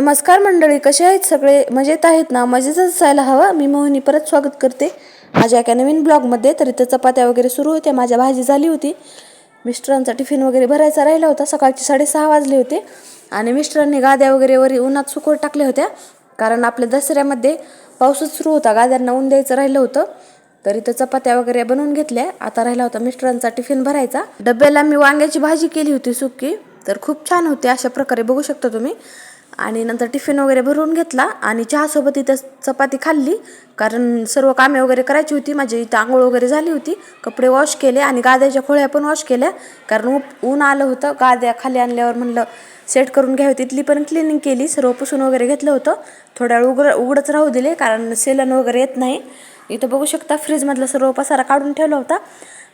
नमस्कार मंडळी कसे आहेत सगळे? मजेत आहेत ना? मजेतच असायला हवं. मी मोहिनी परत स्वागत करते. माझ्या एका नवीन ब्लॉगमध्ये तर इथं चपात्या वगैरे सुरू होत्या. माझ्या भाजी झाली होती. मिस्टरांचा टिफिन वगैरे भरायचा राहिला होता. सकाळचे साडेसहा वाजले होते. आणि मिस्टरांनी गाद्या वगैरे वरी उन्हात सुकवत टाकल्या होत्या. कारण आपल्या दसऱ्यामध्ये पाऊसच सुरू होता. गाद्यांना ऊन द्यायचं राहिलं होतं. तर इथं चपात्या वगैरे बनवून घेतल्या. आता राहिला होता मिस्टरांचा टिफिन भरायचा. डब्याला मी वांग्याची भाजी केली होती सुकी. तर खूप छान होते. अशा प्रकारे बघू शकता तुम्ही. आणि नंतर टिफिन वगैरे भरून घेतला आणि चहासोबत इथं चपाती खाल्ली. कारण सर्व कामे वगैरे करायची होती. माझी इथं आंघोळ वगैरे झाली होती. कपडे वॉश केले आणि गाद्याच्या खोळ्या पण वॉश केल्या. कारण ऊन आलं होतं. गाद्या खाली आणल्यावर म्हणलं सेट करून घ्यावी. तिथली पण क्लिनिंग केली. सर्व पुसून वगैरे घेतलं होतं. थोड्या वेळ उघड उघडच राहू दिले. कारण सेलन वगैरे येत नाही. इथं बघू शकता फ्रीजमधला सर्व पसारा काढून ठेवला होता.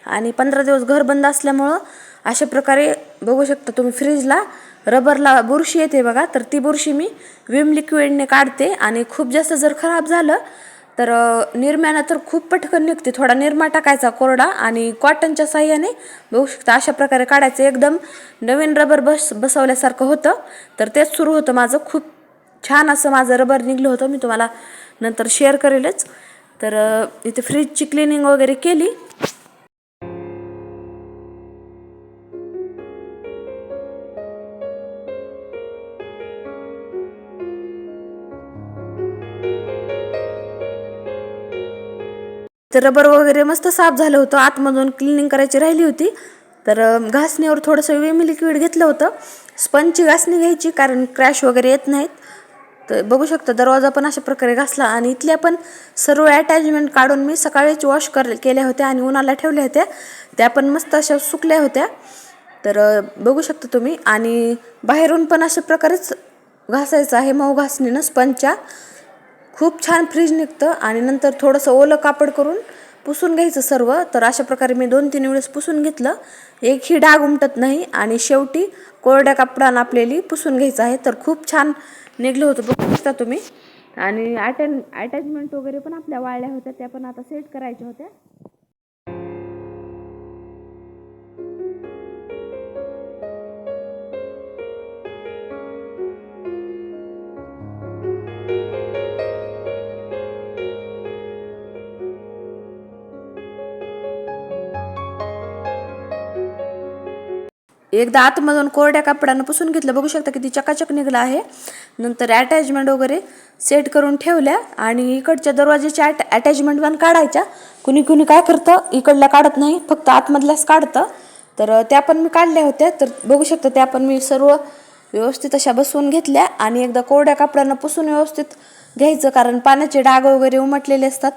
आणि पंधरा दिवस घर बंद असल्यामुळं अशा प्रकारे बघू शकता तुम्ही फ्रीजला रबरला बुरशी येते बघा. तर ती बुरशी मी विम लिक्विडने काढते आणि खूप जास्त जर खराब झालं तर निरम्यानं तर खूप पटकन निघते. थोडा निरमा टाकायचा कोरडा आणि कॉटनच्या साह्याने बघू शकता अशा प्रकारे काढायचं. एकदम नवीन रबर बस बसवल्यासारखं होतं. तर तेच सुरू होतं माझं. खूप छान असं माझं रबर निघलं होतं. मी तुम्हाला नंतर शेअर करेलच. तर इथे फ्रीजची क्लिनिंग वगैरे केली. तर रबर वगैरे मस्त साफ झालं होतं. आतमधून क्लिनिंग करायची राहिली होती. तर घासणीवर थोडंसं विम लिक्विड घेतलं होतं. स्पंजची घासणी घ्यायची कारण क्रॅश वगैरे येत नाहीत. तर बघू शकता दरवाजा पण अशा प्रकारे घासला आणि इथल्या पण सर्व अटॅचमेंट काढून मी सकाळीच वॉश कर केल्या होत्या आणि उन्हाला ठेवल्या होत्या. त्या पण मस्त अशा सुकल्या होत्या. तर बघू शकता तुम्ही. आणि बाहेरून पण अशा प्रकारेच घासायचं आहे मऊ घासणीनं स्पंजच्या खूप छान फ्रीज निघतं आणि नंतर थोडंसं ओलं कापड करून पुसून घ्यायचं सर्व. तर अशा प्रकारे मी दोन तीन वेळेस पुसून घेतलं. एकही डाग उमटत नाही आणि शेवटी कोरड्या कापडानं आपल्याली पुसून घ्यायचं आहे. तर खूप छान निघलं होतं बघू शकता तुम्ही. आणि अटॅन अटॅचमेंट वगैरे पण आपल्या वाळल्या होत्या त्या पण आता सेट करायच्या होत्या. एकदा आतमधून कोरड्या कापडानं पुसून घेतलं बघू शकता किती चकाचक निघला आहे. नंतर अटॅचमेंट वगैरे सेट करून ठेवल्या आणि इकडच्या दरवाज्याच्या अट अटॅचमेंट पण काढायच्या. कुणी कुणी काय करतं इकडल्या काढत नाही फक्त आतमधल्याच काढतं. तर त्या पण मी काढल्या होत्या. तर बघू शकता त्या पण मी सर्व व्यवस्थित अशा बसवून घेतल्या आणि एकदा कोरड्या कापडानं पुसून व्यवस्थित घ्यायचं कारण पाण्याचे डाग वगैरे उमटलेले असतात.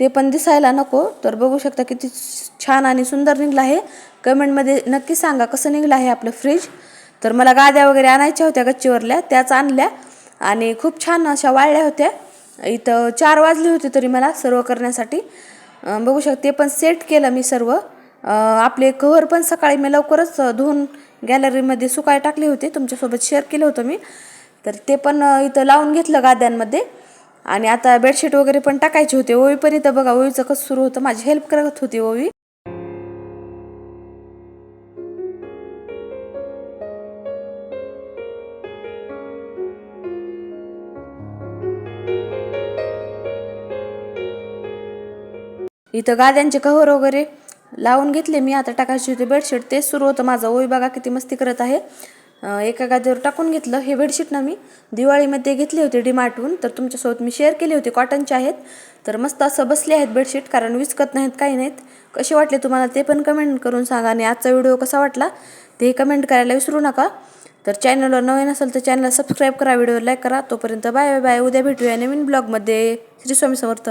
ते पण दिसायला नको. तर बघू शकता किती छान आणि सुंदर निघलं आहे. कमेंटमध्ये नक्की सांगा कसं निघलं आहे आपलं फ्रीज तर मला गाद्या वगैरे आणायच्या होत्या गच्चीवरल्या त्याच आणल्या. आणि खूप छान अशा वाळल्या होत्या. इथं चार वाजले होते तरी मला सर्व करण्यासाठी. बघू शकते ते पण सेट केलं मी सर्व. आपले कव्हर पण सकाळी मी लवकरच धुवून गॅलरीमध्ये सुकाय टाकले होते. तुमच्यासोबत शेअर केलं होतं मी. तर ते पण इथं लावून घेतलं गाद्यांमध्ये. आणि आता बेडशीट वगैरे पण टाकायचे होते. ओवी पण इथं बघा ओवीचं कसं सुरू होतं. माझी हेल्प करत होती ओवी. इथं गाद्यांचे कव्हर वगैरे लावून घेतले मी. आता टाकायचे होते बेडशीट. तेच सुरू होतं माझं. ओवी बघा किती मस्ती करत आहे. एका गादीवर टाकून घेतलं. हे बेडशीट ना मी दिवाळीमध्ये घेतले होते डिमार्टहून तर तुमच्यासोबत मी शेअर केली होती कॉटनचे आहेत. तर मस्त असं बसले आहेत बेडशीट कारण विचकत नाहीत काही नाहीत. कसे वाटले तुम्हाला ते पण कमेंट करून सांगा आणि आजचा व्हिडिओ कसा वाटला ते कमेंट करायला विसरू नका. तर चॅनलवर नवीन असेल तर चॅनलला सबस्क्राईब करा व्हिडिओ लाईक करा. तोपर्यंत बाय बाय उद्या भेटूया नवीन ब्लॉगमध्ये श्री स्वामी समर्थ.